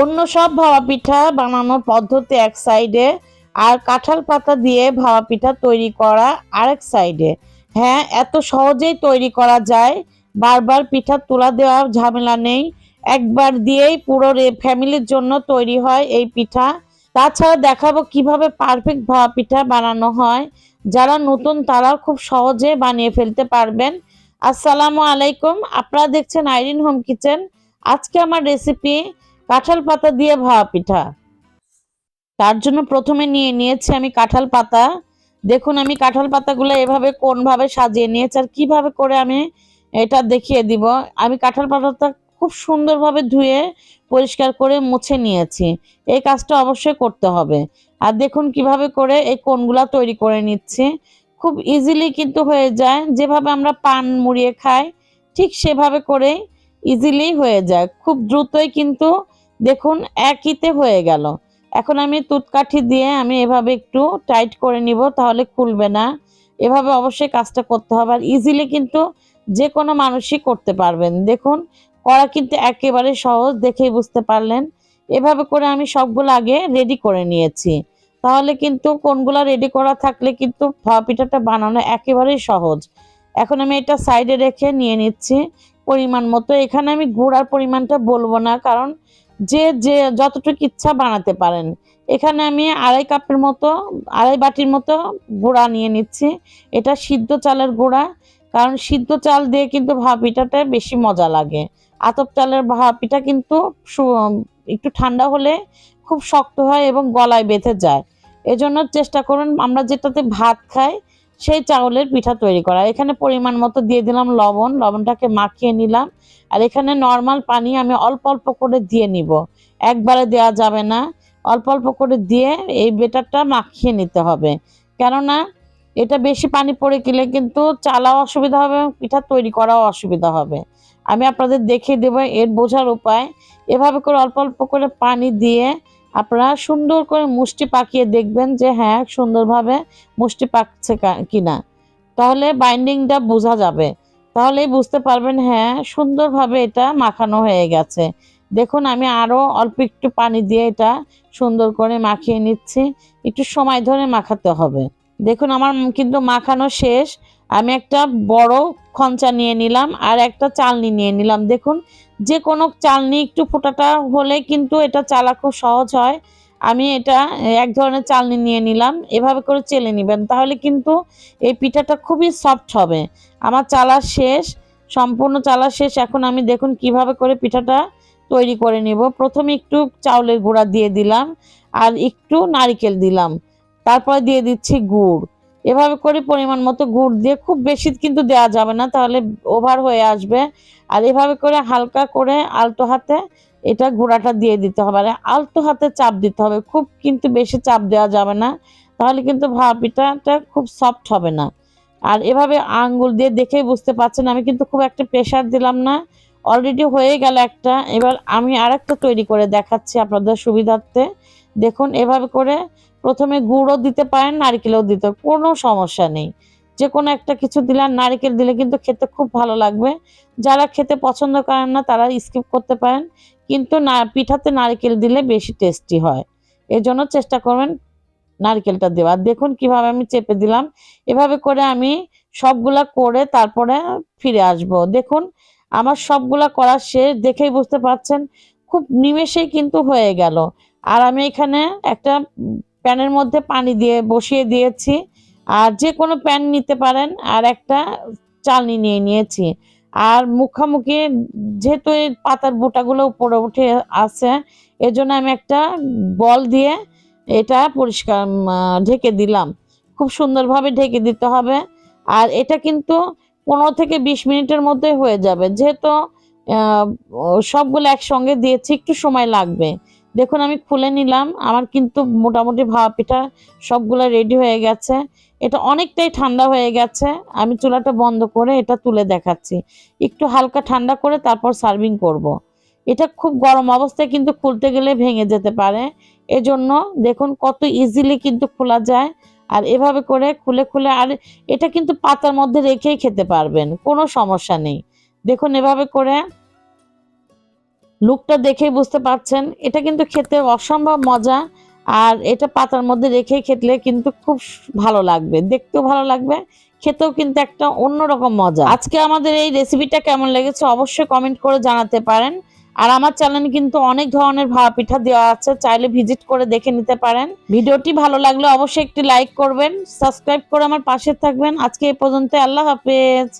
অন্য সব ভাপা পিঠা বানানোর পদ্ধতি এক সাইডে আর কাঁঠাল পাতা দিয়ে ভাওয়া পিঠা তৈরি করা আরেক সাইডে। হ্যাঁ এত সহজেই তৈরি করা যায়। বারবার পিঠা তুলা দেওয়া ঝামেলা নেই। একবার দিয়েই পুরো ফ্যামিলির জন্য তৈরি হয় এই পিঠা। তাছাড়া দেখাবো কীভাবে পারফেক্ট ভাওয়া পিঠা বানানো হয়। যারা নতুন তারাও খুব সহজে বানিয়ে ফেলতে পারবেন। আসসালামু আলাইকুম। আপনারা দেখছেন আইরিন হোম কিচেন। আজকে আমার রেসিপি কাঁঠাল পাতা দিয়ে ভাপা পিঠা। তার জন্য প্রথমে নিয়ে নিয়েছি আমি কাঁঠাল পাতা। দেখুন আমি কাঁঠাল পাতাগুলো এভাবে কোনভাবে সাজিয়ে নিয়েছি আর কীভাবে করে আমি এটা দেখিয়ে দিব। আমি কাঁঠাল পাতাটা খুব সুন্দরভাবে ধুয়ে পরিষ্কার করে মুছে নিয়েছি। এই কাজটা অবশ্যই করতে হবে। আর দেখুন কীভাবে করে এই কোনগুলা তৈরি করে নিচ্ছি। খুব ইজিলি কিন্তু হয়ে যায়। যেভাবে আমরা পান মুড়িয়ে খাই, ঠিক সেভাবে করে ইজিলি হয়ে যায়। খুব দ্রুতই কিন্তু দেখুন, একইতে হয়ে গেল। এখন আমি তুতকাঠি দিয়ে আমি এভাবে একটু টাইট করে নিব, তাহলে খুলবে না। এভাবে অবশ্যই কাজটা করতে হবে আর ইজিলি কিন্তু যে কোনো মানুষই করতে পারবেন। দেখুন, করা কিন্তু একেবারে সহজ, দেখেই বুঝতে পারলেন। এভাবে করে আমি সবগুলো আগে রেডি করে নিয়েছি। তাহলে কিন্তু কোনগুলো রেডি করা থাকলে কিন্তু ভাপা পিঠাটা বানানো একেবারেই সহজ। এখন আমি এটা সাইডে রেখে নিয়ে নিচ্ছি পরিমাণ মতো। এখানে আমি গুড়ার পরিমাণটা বলব না, কারণ যে যে যতটুকু ইচ্ছা বানাতে পারেন। এখানে আমি আড়াই কাপের মতো, আড়াই বাটির মতো গুঁড়া নিয়ে নিচ্ছি। এটা সিদ্ধ চালের গুঁড়া, কারণ সিদ্ধ চাল দিয়ে কিন্তু ভাপা পিঠাটা বেশি মজা লাগে। আতপ চালের ভাপা পিঠা কিন্তু একটু ঠান্ডা হলে খুব শক্ত হয় এবং গলায় বেঁধে যায়। এজন্য চেষ্টা করুন, আমরা যেটাতে ভাত খাই সেই চাউলের পিঠা তৈরি করা। এখানে পরিমাণ মতো দিয়ে দিলাম লবণ। লবণটাকে মাখিয়ে নিলাম। আর এখানে নর্মাল পানি আমি অল্প অল্প করে দিয়ে নিব। একবারে দেওয়া যাবে না। অল্প অল্প করে দিয়ে এই বেটারটা মাখিয়ে নিতে হবে। কেননা এটা বেশি পানি পড়ে গেলে কিন্তু চালাও অসুবিধা হবে এবং পিঠা তৈরি করাও অসুবিধা হবে। আমি আপনাদের দেখিয়ে দেবো এর বোঝার উপায়। এভাবে করে অল্প অল্প করে পানি দিয়ে আপনারা সুন্দর করে মুষ্টি পাকিয়ে দেখবেন যে হ্যাঁ সুন্দরভাবে মুষ্টি পাকছে কিনা। তাহলে বাইন্ডিংটা বোঝা যাবে। তাহলেই বুঝতে পারবেন হ্যাঁ সুন্দরভাবে এটা মাখানো হয়ে গেছে। দেখুন, আমি আরও অল্প একটু পানি দিয়ে এটা সুন্দর করে মাখিয়ে নিচ্ছি। একটু সময় ধরে মাখাতে হবে। দেখুন, আমার কিন্তু মাখানো শেষ। আমি একটা বড় খঞ্চা নিয়ে নিলাম আর একটা চালনি নিয়ে নিলাম। দেখুন, যে কোনো চালনি একটু ফোটাটা হলে কিন্তু এটা চালা খুব সহজ হয়। আমি এটা এক ধরনের চালনি নিয়ে নিলাম, এভাবে করে চেলে নেবেন, তাহলে কিন্তু এই পিঠাটা খুবই সফট হবে। আমার চালা শেষ, সম্পূর্ণ চালা শেষ, এখন আমি দেখুন কীভাবে করে পিঠাটা তৈরি করে নিব। প্রথমে একটু চাউলের গুঁড়া দিয়ে দিলাম আর একটু নারকেল দিলাম। তারপরে দিয়ে দিচ্ছি গুড়। এভাবে করে পরিমাণ মতো গুড় দিয়ে খুব বেশি কিন্তু দেওয়া যাবে না, তাহলে ওভার হয়ে আসবে। আর এভাবে করে হালকা করে আলতো হাতে এটা গুঁড়াটা দিয়ে দিতে হবে। আর আলতো হাতে চাপ দিতে হবে, খুব কিন্তু বেশি চাপ দেওয়া যাবে না, তাহলে কিন্তু ভাপা পিঠাটা খুব সফট হবে না। আর এভাবে আঙ্গুল দিয়ে দেখেই বুঝতে পারছেন, আমি কিন্তু খুব একটা প্রেশার দিলাম না অলরেডি হয়ে গেল একটা। এবার আমি আরেকটা তৈরি করে দেখাচ্ছি আপনাদের সুবিধার্থে। দেখুন, এভাবে করে প্রথমে গুড়ও দিতে পারেন, নারকেলও দিতে কোনো সমস্যা নেই। যে কোনো একটা কিছু দিলে নারকেল দিলে কিন্তু খেতে খুব ভালো লাগবে। যারা খেতে পছন্দ করেন না তারা স্কিপ করতে পারেন, কিন্তু না, পিঠাতে নারকেল দিলে বেশি টেস্টি হয়। এই জন্য চেষ্টা করবেন নারকেলটা দেওয়ার দেখুন কীভাবে আমি চেপে দিলাম। এভাবে করে আমি সবগুলা করে তারপরে ফিরে আসব। দেখুন, আমার সবগুলা করা শেষ, দেখেই বুঝতে পারছেন, খুব নিমেষেই কিন্তু হয়ে গেল। আর আমি এখানে একটা প্যানের মধ্যে পানি দিয়ে বসিয়ে দিয়েছি। আর যে কোনো প্যান নিতে পারেন, আর একটা চালনি নিয়ে নিয়েছি। আর মুখামুখি যেহেতু এই পাতার বুটাগুলো উপরে উঠে আছে, এজন্য আমি একটা বল দিয়ে এটা পরিষ্কার ঢেকে দিলাম। খুব সুন্দরভাবে ঢেকে দিতে হবে। আর এটা কিন্তু পনেরো থেকে বিশ মিনিটের মধ্যে হয়ে যাবে। যেহেতু সবগুলো একসঙ্গে দিয়েছি, একটু সময় লাগবে। দেখুন, আমি খুলে নিলাম। আমার কিন্তু মোটামুটি ভাপা পিঠা সবগুলো রেডি হয়ে গেছে। এটা অনেকটাই ঠান্ডা হয়ে গেছে। আমি চুলাটা বন্ধ করে এটা তুলে দেখাচ্ছি। একটু হালকা ঠান্ডা করে তারপর সার্ভিং করব। এটা খুব গরম অবস্থায় কিন্তু খুলতে গেলে ভেঙে যেতে পারে। এজন্য দেখুন, কত ইজিলি কিন্তু খোলা যায়। আর এভাবে করে খুলে খুলে আর এটা কিন্তু পাতার মধ্যে রেখেই খেতে পারবেন। কোনো সমস্যা নেই। দেখুন, এভাবে করে লুকটা দেখেই বুঝতে পারছেন, এটা কিন্তু খেতে অসম্ভব মজা, আর এটা পাতার মধ্যে রেখে খেতলে কিন্তু খুব ভালো লাগবে, দেখতেও ভালো লাগবে, খেতেও কিন্তু একটা অন্যরকম মজা। আজকে আমাদের এই রেসিপিটা কেমন লেগেছে অবশ্যই কমেন্ট করে জানাতে পারেন, আর আমার চ্যানেলে কিন্তু অনেক ধরনের ভাপা পিঠা দেওয়া আছে, চাইলে ভিজিট করে দেখে নিতে পারেন। ভিডিওটি ভালো লাগলে অবশ্যই একটি লাইক করবেন সাবস্ক্রাইব করে আমার পাশে থাকবেন। আজকে এই পর্যন্ত আল্লাহ হাফেজ।